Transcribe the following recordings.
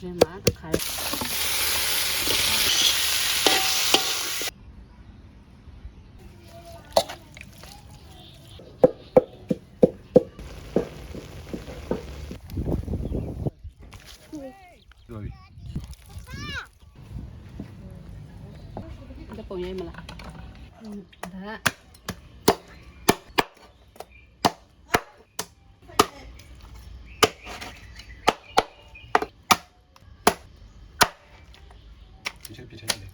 ဒီမှာတစ်ခါလေးပြောပြီဒီပုံရိုက်မ လား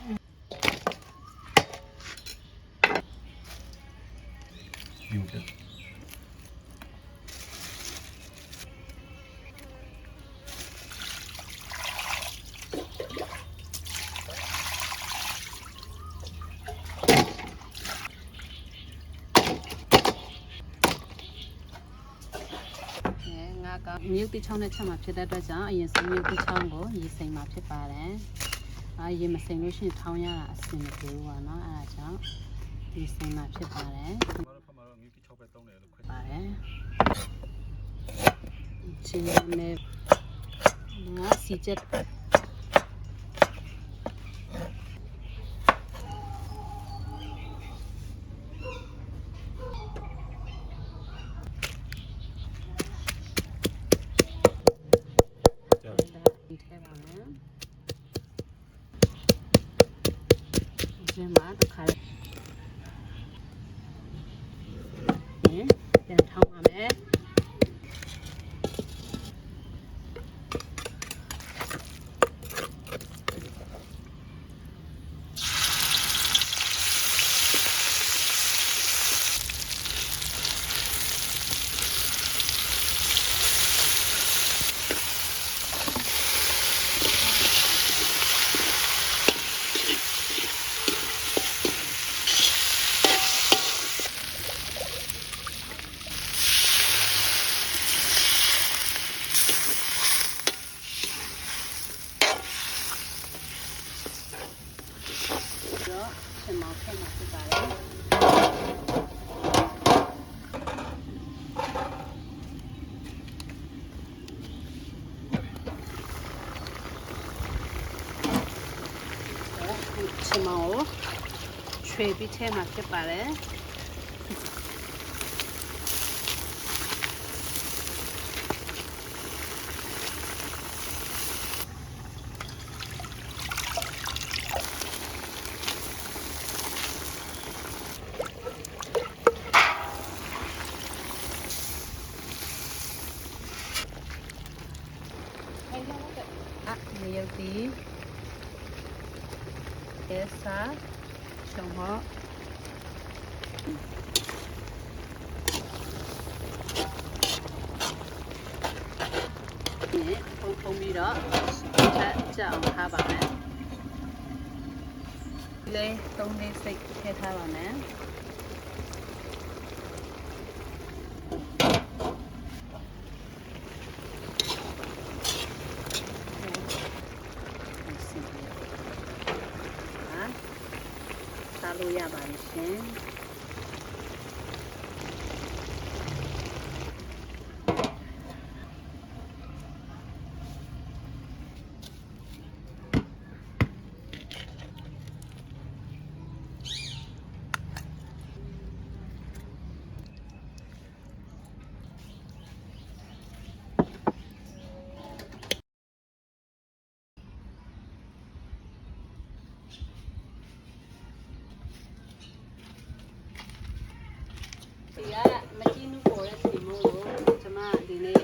อืมဒါက ဒီချက်ပြချင်တယ်ယူပြ အဲငါက မြုပ်တိချောင်းနဲ့ချက်မှာဖြစ်တဲ့အတွက်ကြောင့်အရင်ဆုံးမြုပ်တိချောင်းကိုရေစိမ်မှာဖြစ်ပါတယ်။အာရေမစိမ်လို့ရှိရင်ထောင်းရတာအဆင်မပြေဘူးပေါ့နော်။အဲဒါကြောင့်ရေစိမ်မှာဖြစ်ပါတယ်မတော်ဖတ်မှာတော့ငွေ6ပဲတောင်းတယ်လို့ခွဲ။ပါတယ်။ချင်းနဲ့ငါစီချက်ကြောက် ဒီထဲပါမယ်။ ဒီမှာတစ်ခါလေးပြန်ထောင်းပါမယ်။ တော့ချက်မောက်ချက်မှာဖြစ် ပါတယ်ချက်မောက်ကိုချွေပြီးထဲမှာဖြစ်ပါတယ် อ่ะမယုတ်ဒီအဲစာချုံဟောဒီပုံပုံပြီးတော့ချက်ချက်အောင်ထားပါမယ်ဒီလေးသုံးလေးစိတ်ထည့်ထားပါမယ်ဟာ စားလို့ရပါလိမ့်ရှင် ဒီကမကြည့်နုပေါ်တဲ့စီမို့လို့ကျွန်မဒီနေ့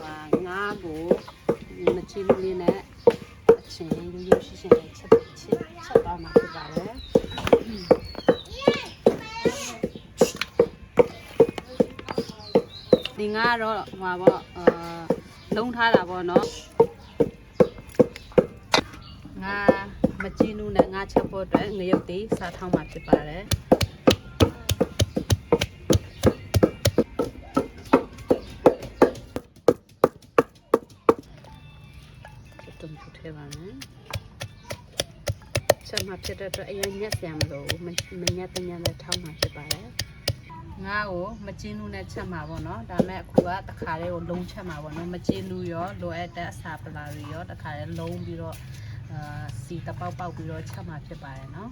ဟာငါး ကိုမကြည့်နုလေးနဲ့အချင်းရိုးရိုးရှင်းရှင်းနဲ့ချက်ချက်ချက်ပါမှာဖြစ်ပါတယ်ဒီငါကတော့ဟိုပါပေါ့အာလုံးထားတာပေါ့နော်ငါမကြည့်နုနဲ့ငါချက်ဖို့အတွက်ငရုတ်သေးစားထောင်းမှာဖြစ်ပါတယ် တုံးထည့်ပါမယ် ချက်မှဖြစ်တဲ့အတွက်အရင်ညက်ဆရာမလို့မမညက်တညက်နဲ့ထောင်းမှဖြစ်ပါတယ်ငါ့ကိုမကျင်းလူနဲ့ချက်မှာပေါ့နော်ဒါမဲ့အခုကတခါလေးကိုလုံးချက်မှာပေါ့နော်မကျင်းလူရောလိုအပ်တဲ့အစာပလာတွေရောတခါလေးလုံးပြီးတော့အာစီတပေါက်ပေါက်ပြီးတော့ချက်မှာဖြစ်ပါတယ်နော်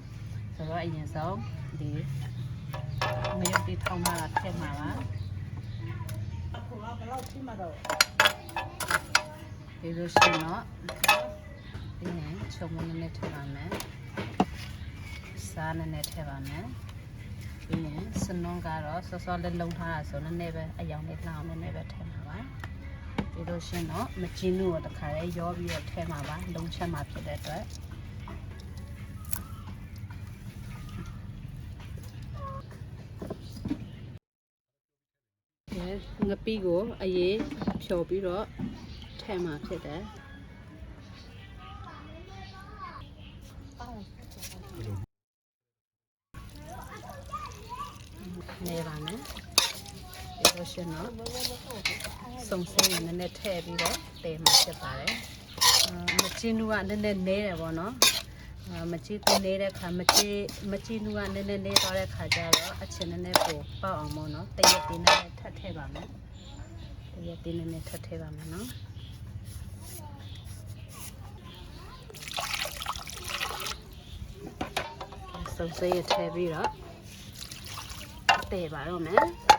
ဆိုတော့အရင်ဆုံးဒီငရုတ်တီထောင်းလာတာထည့်မှာပါအခုကဘယ်လောက်ထိမှာတော့ဒီလိုရှိရင်တော့ဒီနဲ့ချုံမနည်းနည်းထည့်ပါမယ် စားနည်းနည်းထည့်ပါမယ်ပြီးရင်စနွန်းကတော့စောစောလေးလုံးထားတာဆိုနည်းနည်းပဲအယောင်လေးလှအောင်နည်းနည်းပဲထည့်မှာပါပြီးလို့ရှရင်တော့မကျင်းလို့တခါလေးရောပြီးတော့ထည့်မှာပါလုံးချက်မှာဖြစ်တဲ့အတွက်ငပီးကိုအရေးဖြော်ပြီးတော့ထည့်မှာဖြစ်တယ်နေပါမယ်ပြီး လို့ရှရင်တော့စုံစင်းရနည်းနည်းထည့်ပြီးတော့တည်မှာဖြစ်ပါတယ်အာမကျင်းလူကနည်းနည်းနဲတယ်ပေါ့နော်အာမကြည့်သူနေတဲ့ခါမကြည့်မကြည့်လူကနည်းနည်းနေသွားတဲ့ခါကျတော့အချင်းနည်းနည်းပိုပေါက်အောင်ပေါ့နော်တရက်တင်းနဲ့ထပ်ထည့်ပါမယ်တရက်တင်းနဲ့ထပ်ထည့်ပါမယ်နော်စုံစင်းရထည့်ပြီးတော့တည်ပါတော့မယ်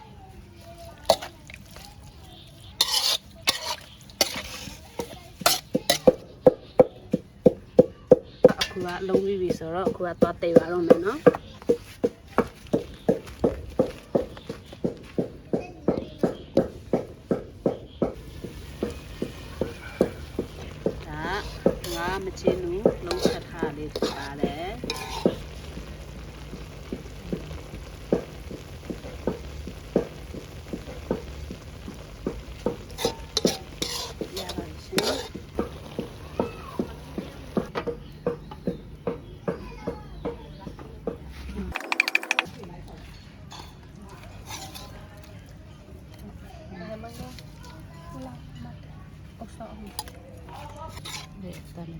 အခုကလုံးပြီးပြီဆိုတော့အခုကသွားတည်ပါတော့မယ်နော်ဒါငါမချင်းဘူးလုံးချက်ထားလေးဖြစ်ပါတယ်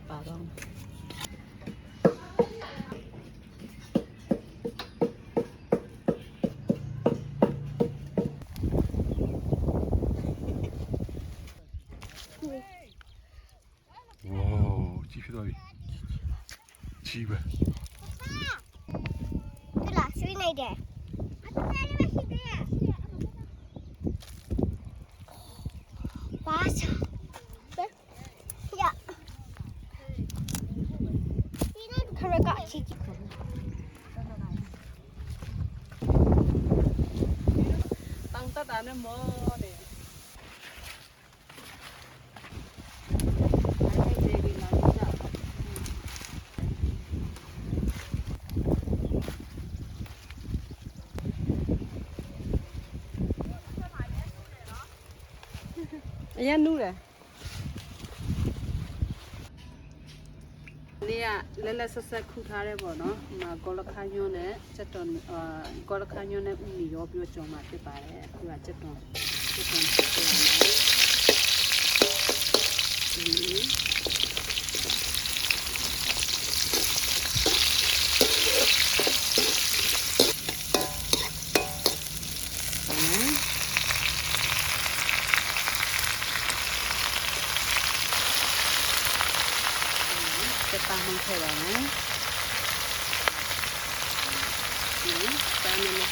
打到了对哇哦鸡皮。多里七月爸对了属于一点 နဲ့မောနေအရင်နူးတယ် နေ့ကလဲလဲဆက်ဆက်ခုထားတယ်ပေါ့နော်ဒီမှာကောလခါညွန်းနဲ့စက်တော်အာကောလခါညွန်းနဲ့ဥမီရောပြီးတော့ကြော်มาဖြစ်ပါတယ်အခုကစက်တော်စက်တော်ဖြစ်ပြန်တယ်ဒီစက်ပါမှန်းထည့်ပါမယ်ဒီတမ်းနေနည်း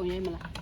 ခညွန့်ကြော်ဖြ